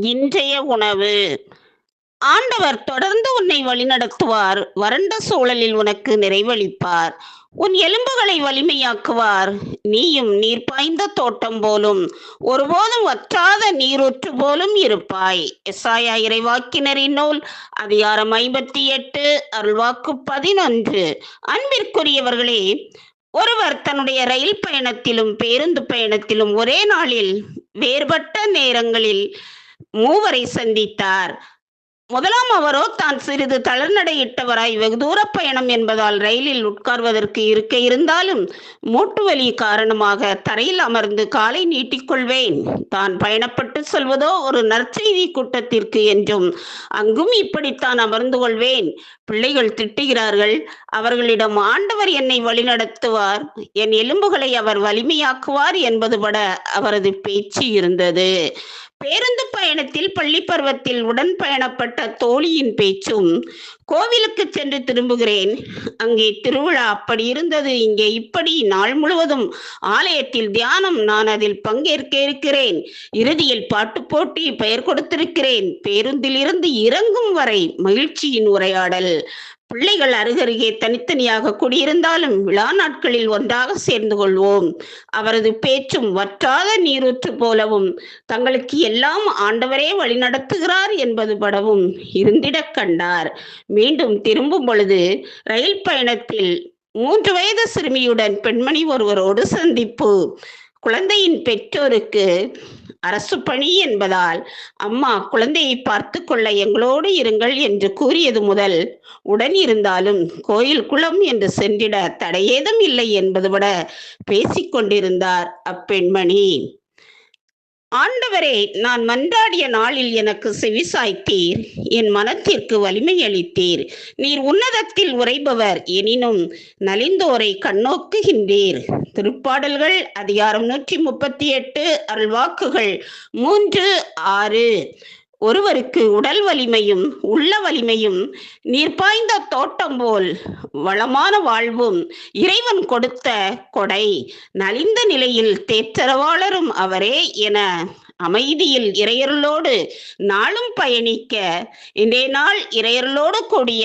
இன்றைய உணவு. ஆண்டவர் தொடர்ந்து உன்னை வழிநடத்துவார். வறண்ட சூழலில் உனக்கு நிறைவளிப்பார். உன் எலும்புகளை வலிமையாக்குவார். நீயும் நீர் பாய்ந்த தோட்டம் போலும் ஒருபோதும் வற்றாத நீரூற்று போலும் இருப்பாய். எஸ்ஆயா இறைவாக்கினரின் நூல் அதிகாரம் ஐம்பத்தி எட்டு அருள்வாக்கு பதினொன்று. அன்பிற்குரியவர்களே ஒருவர் தன்னுடைய ரயில் பயணத்திலும் பேருந்து பயணத்திலும் ஒரே நாளில் வேறுபட்ட நேரங்களில் மூவரை சந்தித்தார். முதலாம் அவரோ தான் சிறிது தளர்நடையிட்டவராய் வெகு தூர பயணம் என்பதால் ரயிலில் உட்கார்வதற்கு இருக்க இருந்தாலும் மூட்டு வலி காரணமாக தரையில் அமர்ந்து காலை நீட்டிக்கொள்வேன் தான் பயணப்பட்டு செல்வதோ ஒரு நற்செய்தி கூட்டத்திற்கு என்றும் அங்கும் இப்படித்தான் அமர்ந்து கொள்வேன். பிள்ளைகள் திட்டுகிறார்கள் அவர்களிடம் ஆண்டவர் என்னை வழிநடத்துவார் என் எலும்புகளை அவர் வலிமையாக்குவார் என்பது பட அவரது பேச்சு இருந்தது. பேருந்து பயணத்தில் பள்ளி பருவத்தில் உடன் பயணப்பட்ட தோழியின் பேச்சும் கோவிலுக்கு சென்று திரும்புகிறேன். அங்கே திருவிழா அப்படி இருந்தது. இங்கே இப்படி நாள் முழுவதும் ஆலயத்தில் தியானம் நான் அதில் பங்கேற்க இருக்கிறேன். இறுதியில் பாட்டு போட்டி பெயர் கொடுத்திருக்கிறேன். பேருந்தில் இருந்து இறங்கும் வரை மகிழ்ச்சியின் உரையாடல். பிள்ளைகள் அருகருகே தனித்தனியாக குடியிருந்தாலும் விழா நாட்களில் ஒன்றாக சேர்ந்து கொள்வோம். அவரது பேச்சும் வற்றாத நீரூற்று போலவும் தங்களுக்கு எல்லாம் ஆண்டவரே வழிநடத்துகிறார் என்பது படவும் இருந்திடக் கண்டார். மீண்டும் திரும்பும் பொழுது ரயில் பயணத்தில் மூன்று வயது சிறுமியுடன் பெண்மணி ஒருவரோடு சந்திப்பு. குழந்தையின் பெற்றோருக்கு அரசு பணி என்பதால் அம்மா குழந்தையை பார்த்து கொள்ள எங்களோடு இருங்கள் என்று கூறியது முதல் உடன் இருந்தாலும் கோயில் குளம் என்று சென்றிட தடையேதும் இல்லை என்பது விட பேசிக்கொண்டிருந்தார் அப்பெண்மணி. ஆண்டவரே நான் மன்றாடிய நாளில் எனக்கு செவிசாய்த்தீர். என் மனத்திற்கு வலிமை அளித்தீர் நீர் உன்னதத்தில் உரைபவர் எனினும் நலிந்தோரை கண்ணோக்குகின்றீர். திருப்பாடல்கள் அதிகாரம் நூற்றி முப்பத்தி எட்டு அருள்வாக்குகள் மூன்று ஆறு. ஒருவருக்கு உடல் வலிமையும் உள்ள வலிமையும் நீர்ப்பாய்ந்த தோட்டம் போல் வளமான வாழ்வும் இறைவன் கொடுத்த கொடை. நலிந்த நிலையில் தேற்றரவாளரும் அவரே என அமைதியில் இறையர்களோடு நாளும் பயணிக்க இன்றைய நாள் இறையர்களோடு கூடிய